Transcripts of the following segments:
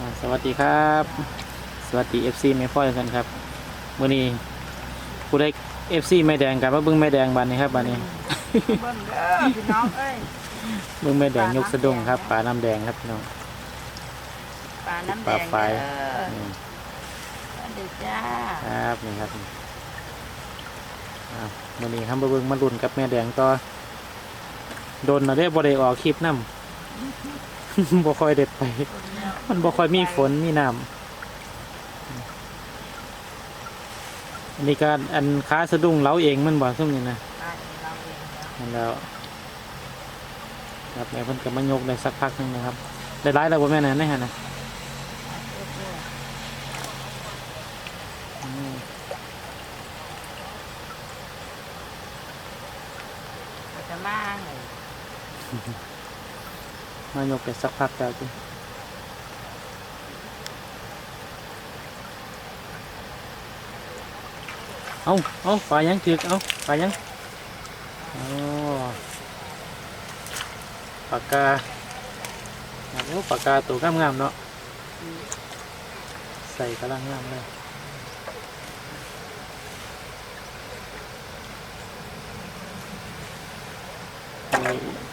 อ่าสวัสดีครับ สวัสดี FC แม่พ่อยกันครับมื่อนี้ผู้ได้ FC แม่แดงกันว่าเบิ้งแม่แดงบันนี้ครับบันนี้เบิ่งเด้อพี่น้องเอ้ยเบิ้งแม่แดงยกสะดุ้งครับปลาน้ำแดงครับพี่น้องปลาน้ำแดงปลาไฟเด้อนี่สวัสดีจ้าครับนี่ครับอ้าวมื่อนี้ครับมาเบิ้งมาลุ่นกับแม่แดงต่อโดนเราได้บ่ได้ออกคลิปน้ำ บ่ค่อยเด็ดไป มันบ่ค่อยมีฝนมีน้ำอันนี้ก็อันค้าสะดุ้งเล้าเองมันบ่ซุ่มนี่นะปลาเราเองเด้อนั่นแล้วครับแม่เพิ่นก็มายกได้สักพักหนึงนะครับ ได้ร้ายแล้วบ่แม่นะในหั่นนะอืมเราจะมาให้ มายกได้สักพักแล้วจิเอาเอาปลายังจึกเอาปลายังอ๋อปากกาอยากรู้ปากกาตัวงามๆเนาะใส่กำลังงามเลยนี่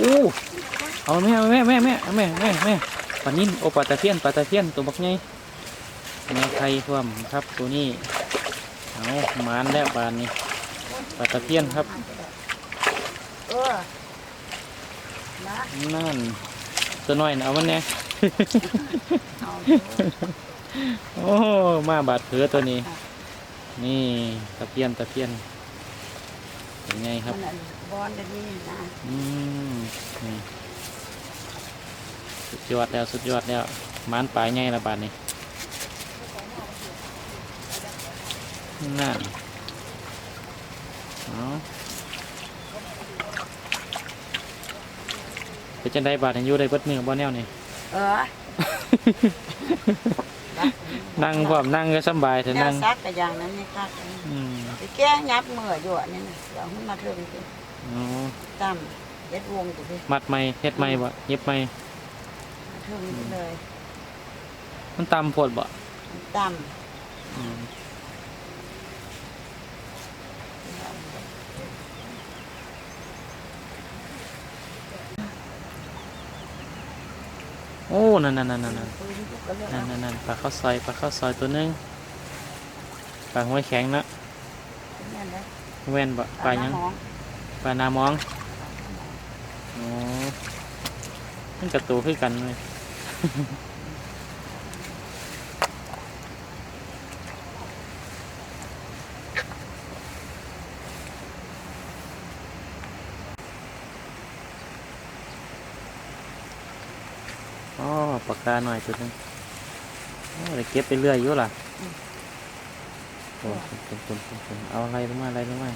อ้เอาแม่แม่แม่แม่แม่แม่แม่ปลานิ่นโอปลาตะเพียนปลาตะเพียนตัวบักไงแม่ไทยท่วมครับตัวนี้เอาหมานแล้วปลานี้ปลาตะเพียนครับนั่นตัวน้อยนะเอามันเนี่ยเอาเด้อโอ้มาบาดเผือตัวนี้ นี่ตะเพียนตะเพียนเป็นไงครับ บอนเดี๋ยวนี้นะอืมนี่สุดยอดแล้วสุดยอดแล้วหมานปลายไงละบาดนี้นั่นเอาเป็นจังได้บาดให้อยู่ได้เบิดมือบ่แนวนี่ เออ นั่งพร้อมนั่งก็สำบายแต่แนนั่วงซักกับอย่างนั้นนี่คักอืม ไปแก้ยับมืออยู่อันนี้นะเดี๋ยวให้มาเทิงสิ อ๋อตั้มเล็ดวงกูสิมัดไม่เฮ็ดไม่บ่เย็บไม่มาเทิงนี่เลยมันตำโพดบ่ตั้มอืมโอ้นั่นนั่นนั่นนั่นนั่นปืนกูก็เลือกนั่นเอานั่นนั่นปลาข้าวซอยปลาข้าวซอยตัวหนึงปลาห้วยแข็งนะเนี่ยนะแว่นบ่ปลาหยังน้ำหอม ปลานามองอ๋อมันกระตูคือกันเลยอ๋อปากกาหน่อยจุดหนึงโอ้เดี๋ยวเก็บไปเรื่อยอยู่ล่ะโอ้คุณคุณคุณคุณเอาอะไรลงมาอะไรลงมา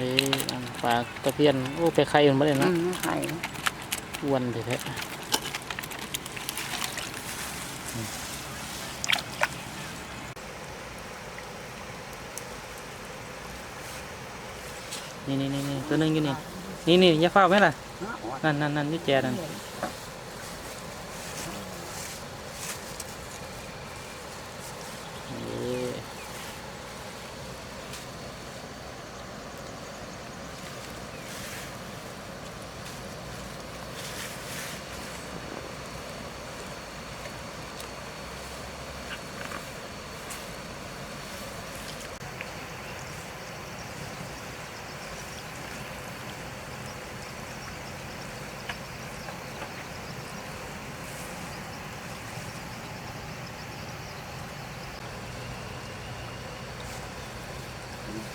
นปลาตะเพียนโอ้ไปไข่มันมาเลยอืนะมไข่อ้วนแท้นี่นี่นี่นี่ตัวหนึงอยู่นี่นี่นี่อย่าเฝ้าไหมล่ะเนาะโอ๊ยนั่นนั่นนั่นนี่แจนั่นเห็นนี่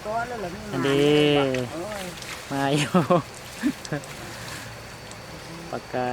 ก้อนแล้วเหรออันนี้โอ้ยมาอยู่ปากกา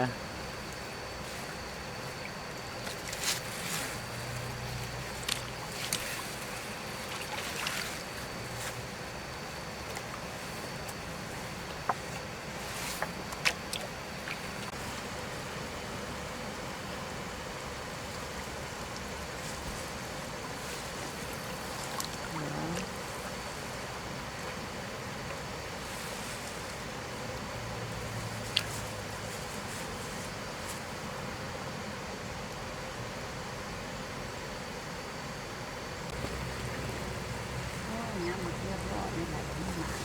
น้ำมันเรียบร้อยนี่แหละที่หมาย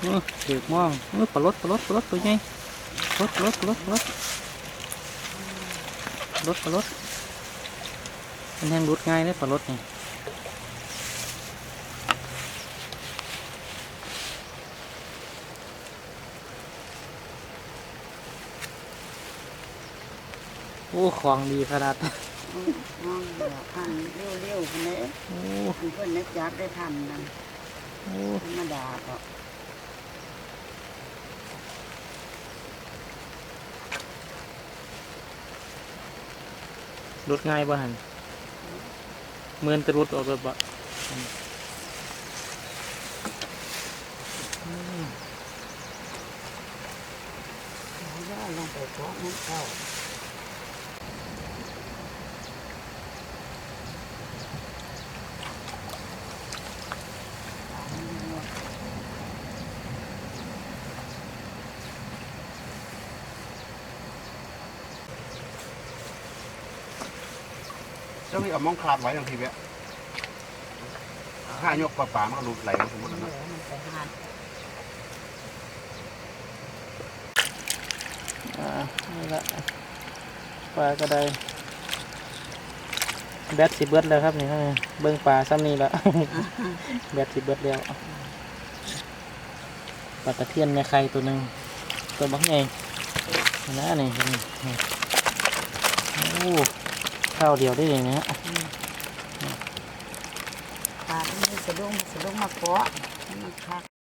เออถือมองเออปลาลดปลาลดปลาลดตัวใหญ่ปลาลดปลาลดปลาลดปลาลดปลาลดปลาลด มันแห้งรุดง่ายเลยปลาลดนี่โอ้ของดีขนาดมองเดี๋ยวพันเร็วๆคนนี้โอ้เพื่อนนักจับได้พันนั่นโอ้ธรรมดาก็รุดง่ายบ่หัน เหมือนจะรุดออกเลยบ่ย่อลงไปเพาะน้ำเข้า เจ้านี่เอามองคลาดไว้บางทีเนี้ยถ้ายกปลาป่ามันก็หลุดไหลสมมติเนะอ่านี่ละปลาก็ได้แบตสิเบิดแล้วครับนี่ครับเบิ้งปลาซ้ำนี่ละแบตสิเบิดแล้วปลาตะเพียนในไข่ตัวหนึ่งตัวบักใหญ่นะนี่โอ้ ข้าวเดียวได้เลยนะปลาที่นี่สะดุ้งสะดุ้งมาเกาะมันคัก